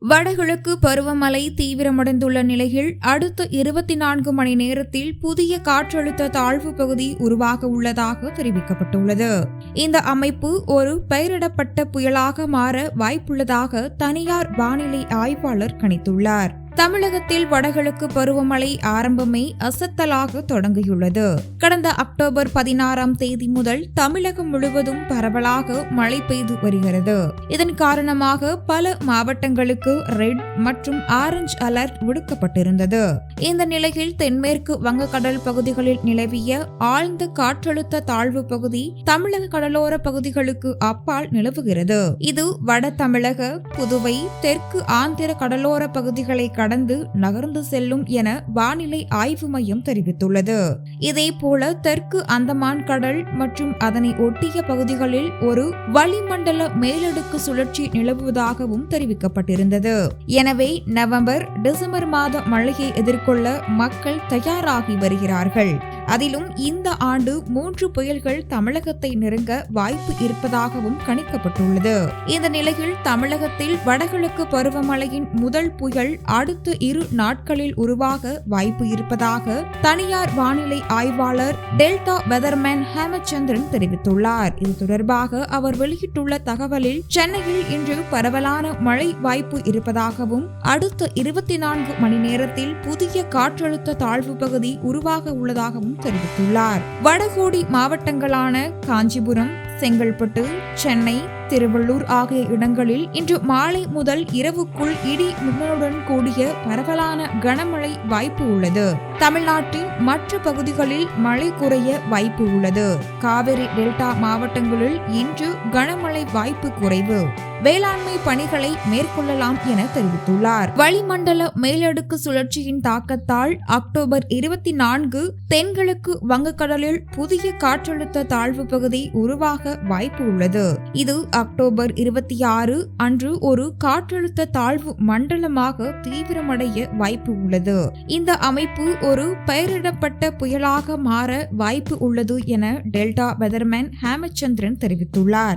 வடகிழக்கு பருவமழை தீவிரமடைந்துள்ள நிலையில் அடுத்த இருபத்தி நான்கு மணி நேரத்தில் புதிய காற்றழுத்த தாழ்வு பகுதி உருவாக உள்ளதாக தெரிவிக்கப்பட்டுள்ளது. இந்த அமைப்பு ஒரு பெயரிடப்பட்ட புயலாக மாற வாய்ப்புள்ளதாக தனியார் வானிலை ஆய்வாளர் கணித்துள்ளார். தமிழகத்தில் வடகிழக்கு பருவமழை ஆரம்பமே அசத்தலாக தொடங்கியுள்ளது. கடந்த அக்டோபர் பதினாறாம் தேதி முதல் தமிழகம் முழுவதும் பரவலாக மழை பெய்து வருகிறது. இதன் காரணமாக பல மாவட்டங்களுக்கு ரெட் மற்றும் ஆரஞ்சு அலர்ட் விடுக்கப்பட்டிருந்தது. இந்த நிலையில் தென்மேற்கு வங்கக்கடல் பகுதிகளில் நிலவிய ஆழ்ந்த காற்றழுத்த தாழ்வு பகுதி தமிழக கடலோர பகுதிகளுக்கு அப்பால் நிலவுகிறது. இது வட தமிழக புதுவை தெற்கு ஆந்திர கடலோர பகுதிகளை கடந்து நகர்ந்து செல்லும் என வானிலை ஆய்வு மையம் தெரிவித்துள்ளது. இதே போல தெற்கு அந்தமான் கடல் மற்றும் அதனை ஒட்டிய பகுதிகளில் ஒரு வளிமண்டல மேலடுக்கு சுழற்சி நிலவுவதாகவும் தெரிவிக்கப்பட்டிருந்தது. எனவே நவம்பர் டிசம்பர் மாத மழையை எதிர்கொள்ள மக்கள் தயாராகி வருகிறார்கள். அதிலும் இந்த ஆண்டு மூன்று புயல்கள் தமிழகத்தை நெருங்க வாய்ப்பு இருப்பதாகவும் கணிக்கப்பட்டுள்ளது. இந்த நிலையில் தமிழகத்தில் வடகிழக்கு பருவமழையின் முதல் புயல் அடுத்த இரு நாட்களில் உருவாக வாய்ப்பு இருப்பதாக தனியார் வானிலை ஆய்வாளர் டெல்டா வெதர்மேன் ஹேமச்சந்திரன் தெரிவித்துள்ளார். இது தொடர்பாக அவர் வெளியிட்டுள்ள தகவலில் சென்னையில் இன்று பரவலான மழை வாய்ப்பு இருப்பதாகவும் அடுத்த இருபத்தி நான்கு மணி நேரத்தில் புதிய காற்றழுத்த தாழ்வு பகுதி உருவாக உள்ளதாகவும் தெரிவித்துள்ளார். வடகோடி மாவட்டங்களான காஞ்சிபுரம் செங்கல்பட்டு சென்னை திருவள்ளூர் ஆகிய இடங்களில் இன்று மாலை முதல் இரவுக்குள் இடி மின்னலுடன் கூடிய பரவலான கனமழை வாய்ப்பு உள்ளது. தமிழ்நாட்டின் மற்ற பகுதிகளில் மழை குறைய வாய்ப்பு உள்ளது. காவிரி டெல்டா மாவட்டங்களில் இன்று கனமழை வாய்ப்பு குறைவு. வேளாண்மை பணிகளை மேற்கொள்ளலாம் என தெரிவித்துள்ளார். வளிமண்டல மேலடுக்கு சுழற்சியின் தாக்கத்தால் அக்டோபர் இருபத்தி நான்கு தென்கிழக்கு வங்கக்கடலில் புதிய காற்றழுத்த தாழ்வு பகுதி உருவாக வாய்ப்பு உள்ளது. இது அக்டோபர் இருபத்தி ஆறு அன்று ஒரு காற்றழுத்த தாழ்வு மண்டலமாக தீவிரமடைய வாய்ப்பு உள்ளது. இந்த அமைப்பு ஒரு பெயரிடப்பட்ட புயலாக மாற வாய்ப்பு உள்ளது என டெல்டா வெதர்மேன் ஹேமச்சந்திரன் தெரிவித்துள்ளார்.